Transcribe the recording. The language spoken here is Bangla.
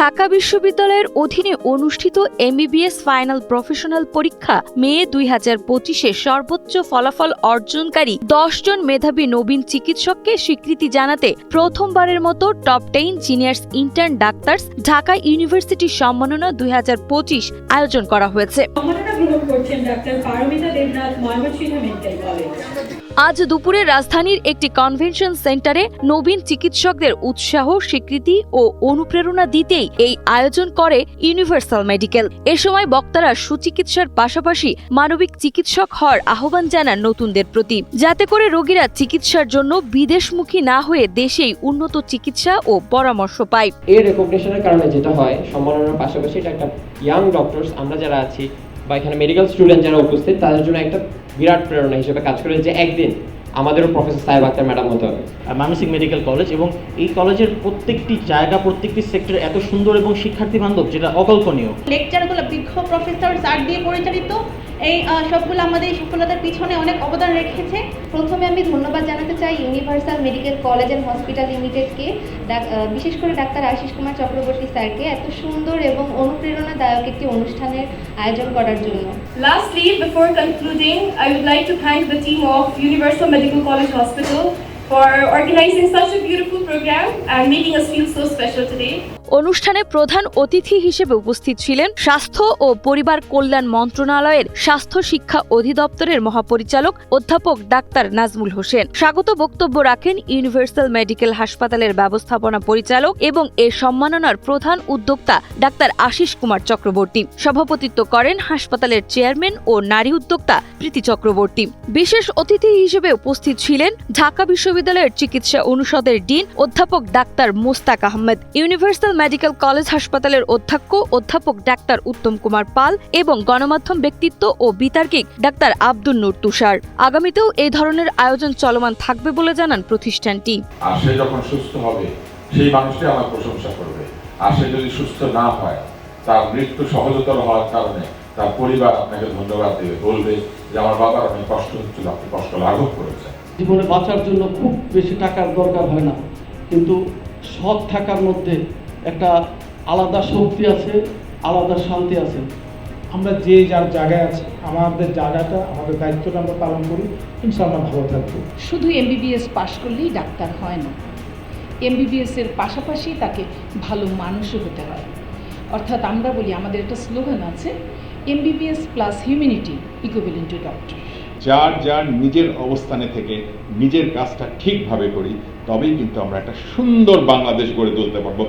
ঢাকা বিশ্ববিদ্যালয়ের অধীনে অনুষ্ঠিত এমবিবিএস ফাইনাল প্রফেশনাল পরীক্ষা মে দুই হাজার পঁচিশে সর্বোচ্চ ফলাফল অর্জনকারী দশ জন মেধাবী নবীন চিকিৎসককে স্বীকৃতি জানাতে প্রথমবারের মতো top ten জিনিয়ার্স intern doctors Dhaka university সম্মাননা দুই হাজার পঁচিশ আয়োজন করা হয়েছে। ডাক্তার আজ দুপুরে রাজধানীর একটি কনভেনশন সেন্টারে নবীন চিকিৎসকদের উৎসাহ স্বীকৃতি ও অনুপ্রেরণা দিতেই এই আয়োজন করে ইউনিভার্সাল মেডিকেল। এ সময় বক্তারা সুচিকিৎসার পাশাপাশি মানবিক চিকিৎসক হওয়ার আহ্বান জানান নতুনদের প্রতি। যাতে করে রোগীরা চিকিৎসার জন্য বিদেশমুখী না হয়ে দেশেই উন্নত চিকিৎসা ও পরামর্শ পায়। এই রেকগনিশনের কারণে যেটা হয়, সম্মাননার পাশাপাশি এটা একটা ইয়াং ডক্টরস আমরা যারা আছি বা এখানে মেডিকেল স্টুডেন্ট যারা উপস্থিত, তাদের জন্য একটা বিরাট প্রেরণা হিসেবে কাজ করে যে একদিন আমাদেরও প্রফেসর সাহেব আক্তার ম্যাডাম হতে হবে। মানসিক মেডিকেল কলেজ এবং এই কলেজের প্রত্যেকটি জায়গা প্রত্যেকটি সেক্টর এত সুন্দর এবং শিক্ষার্থী বান্ধব যেটা অকল্পনীয়। লেকচারগুলো বিজ্ঞ প্রফেসর স্যার দিয়ে পরিচালিত। এই সবগুলো আমাদের এই সফলতার পিছনে অনেক অবদান রেখেছে। প্রথমে আমি ধন্যবাদ জানাতে চাই Universal Medical College and Hospital লিমিটেডকে। বিশেষ করে ডাক্তার আশিস কুমার চক্রবর্তী স্যারকে এত সুন্দর এবং অনুপ্রেরণাদায়ক একটি অনুষ্ঠানের আয়োজন করার জন্য। Lastly, before concluding, I would like to thank the team of Universal Medical College Hospital for organizing such a beautiful program and making us feel so special today. অনুষ্ঠানে প্রধান অতিথি হিসেবে উপস্থিত ছিলেন স্বাস্থ্য ও পরিবার কল্যাণ মন্ত্রণালয়ের স্বাস্থ্য শিক্ষা অধিদপ্তরের মহাপরিচালক অধ্যাপক ডাক্তার নাজমুল হোসেন। স্বাগত বক্তব্য রাখেন ইউনিভার্সাল মেডিকেল হাসপাতালের ব্যবস্থাপনা পরিচালক এবং এ সম্মাননার প্রধান উদ্যোক্তা ডাক্তার আশিস কুমার চক্রবর্তী। সভাপতিত্ব করেন হাসপাতালের চেয়ারম্যান ও নারী উদ্যোক্তা প্রীতি চক্রবর্তী। বিশেষ অতিথি হিসেবে উপস্থিত ছিলেন ঢাকা বিশ্ববিদ্যালয়ের চিকিৎসা অনুষদের ডিন অধ্যাপক doctor Mostaq Ahmed, Universal Medical College হাসপাতালের অধ্যক্ষ অধ্যাপক ডাক্তার উত্তম কুমার পাল এবং গণমাধ্যম ব্যক্তিত্ব ও বিতার্কিক ডাক্তার আব্দুল নূর তুষার। আগামীতেও এই ধরনের আয়োজন চলমান থাকবে বলে জানান প্রতিষ্ঠানটি। আর সে যখন সুস্থ হবে, সেই মানুষটি আমার প্রশংসা করবে। আর সে যদি সুস্থ না হয়, তার মৃত্যু সহজতর হওয়ার কারণে তার পরিবার আপনাকে ধন্যবাদ দেবে, বলবে যে আমার বাবার অনেক কষ্ট হচ্ছিল, আপনি কষ্ট লাঘব করেছেন। জীবনে বাঁচার জন্য খুব বেশি টাকার দরকার হয় না। কিন্তু সৎ থাকার মধ্যে একটা আলাদা শক্তি আছে আলাদা শান্তি আছে। আমরা যে যার জায়গায় আছি আমাদের জায়গাটা আমাদের দায়িত্বটা আমরা পালন করি ইনশাআল্লাহ ভালো থাকব। শুধু এমবিবিএস পাশ করলেই ডাক্তার হয় না। এমবিবিএস এর পাশাপাশি তাকে ভালো মানুষও হতে হয়। অর্থাৎ আমরা বলি আমাদের একটা স্লোগান আছে MBBS plus humanity equivalent to doctor যার যার নিজের অবস্থানে থেকে নিজের কাজটা ঠিকভাবে করি, তবেই কিন্তু আমরা একটা সুন্দর বাংলাদেশ গড়ে তুলতে পারব।